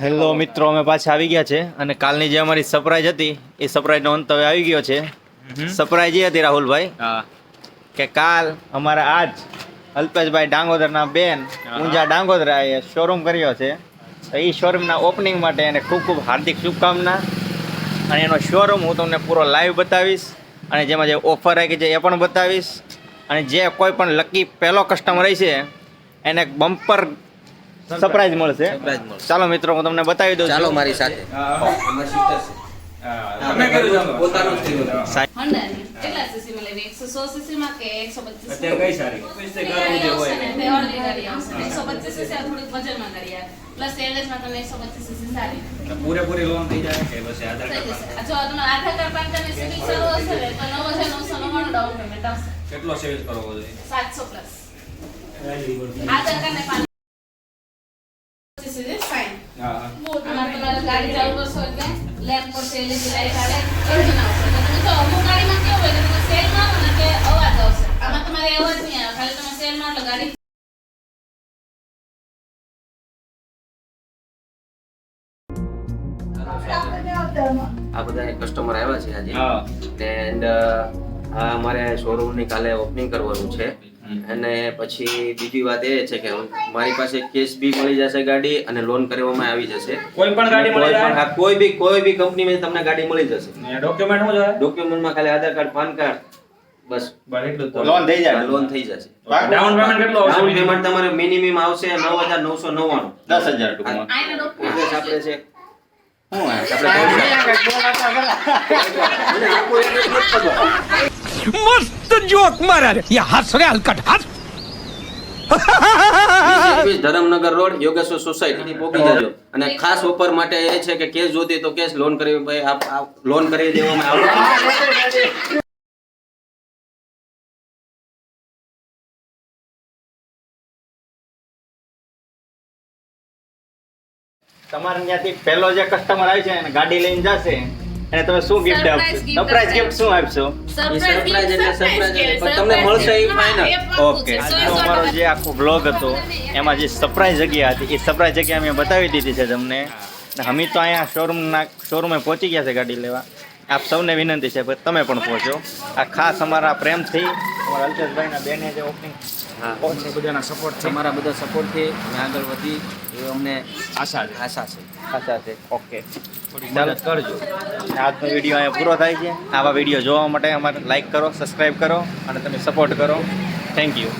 Hello મિત્રો અમે પાછા આવી ગયા છે અને કાલની જે અમારી સરપ્રાઈઝ હતી એ સરપ્રાઈઝનો અંત હવે આવી ગયો છે. સરપ્રાઈઝ એ હતી રાહુલભાઈ કે કાલ અમારા આજ અલ્પેશભાઈ ડાંગોદરના બેન ઊંઝા ડાંગોદરાએ શોરૂમ કર્યો છે. તો એ શોરૂમના ઓપનિંગ માટે એને ખૂબ ખૂબ હાર્દિક શુભકામના. અને એનો શોરૂમ હું તમને પૂરો લાઈવ બતાવીશ. અને જેમાં જે ઓફર આવી છે એ પણ બતાવીશ. અને જે કોઈ પણ લકી પહેલો કસ્ટમર છે એને બમ્પર સરપ્રાઈઝ મળશે. મળશે. ચાલો મિત્રો હું તમને બતાવી દઉં ચાલો મારી સાથે. કેટલા પૂરેપૂરી લોન થઈ જાય કે પછી આધાર કાર્ડ જો Aadhaar card PAN card CIBIL સારું હશે તો નવ હજાર નવસો નવ્વાણું ડાઉન પેમેન્ટ આવશે. સેવિંગ કરવો જોઈએ સાતસો પ્લસ આધાર કાર્ડ ને પાન આમાં તમારે ગાડી ચાલુ કરશો એટલે લેમ્પ પર એલઈડી લાઈટ આવે એન્જિન આવશે તો તમે જો અમુક ગાડીમાં કેવું હોય કે તમે સેલ મારો ને કે અવાજ આવશે આમાં તમારે અવાજ નહીં આવે ખાલી તમે સેલ મારો ગાડી આ બધા કસ્ટમર આવ્યા છે આજે. એન્ડ આ અમારે શોરૂમની કાલે ઓપનિંગ કરવાનું છે. અને પછી બીજી વાત એ છે કે મારી પાસે કેશ બી મળી જશે ગાડી અને લોન કરવામાં આવી જશે. કોઈ પણ ગાડી મળી કોઈ જાય? કોઈ બી કોઈ બી કંપનીમાં તમને ગાડી મળી જશે. ડોક્યુમેન્ટ શું જોઈએ ડોક્યુમેન્ટમાં ખાલી આધાર કાર્ડ પાન કાર્ડ બસ. લોન થઈ જાય? લોન થઈ જશે. ડાઉન પેમેન્ટ કેટલું આવશે? ડાઉન પેમેન્ટ તમારે મિનિમમ આવશે નવ હજાર નવસો નવ્વાણું. દસ હજાર ટૂંકમાં. આપણે છે. હે? અને મસ્ત જોક મારા રે યા હાસ રે હલકટ હાસ ધરમનગર રોડ યોગેશ્વર સોસાયટી પહોંચી જજો. અને ખાસ ઓફર માટે એ છે કે કેસ જોતી તો કેસ લોન કરી લોન કરી દેવામાં આવશે. તમારે ત્યાંથી પહેલો જે કસ્ટમર આવે છે ગાડી લઈને જશે. એને તમે શું ગિફ્ટ આપશો? સરપ્રાઈઝ ગિફ્ટ શું આપશો? સરપ્રાઈઝ એટલે સરપ્રાઈઝ પણ તમને મળશે એ final. ઓકે આજનો અમારો જે આખો બ્લોગ હતો એમાં જે સરપ્રાઈઝ જગ્યા હતી એ સરપ્રાઈઝ જગ્યા અમે બતાવી દીધી છે તમને. અમે તો અહીંયા શોરૂમના શોરૂમે પહોંચી ગયા છે ગાડી લેવા. આપ સૌને વિનંતી છે કે તમે પણ પહોંચો. આ ખાસ અમારા પ્રેમથી અમારા અલ્પેશભાઈના બેને જે ઓપનિંગ હા. બધાના સપોર્ટ તમારા બધા સપોર્ટથી આગળ વધી એ અમને આશા છે. આશા છે. આશા છે ઓકે ચાલો કરજો. આજનો વીડિયો અહીંયા પૂરો થાય છે. આવા વીડિયો જોવા માટે અમારે લાઈક કરો સબસ્ક્રાઈબ કરો અને તમે સપોર્ટ કરો. Thank you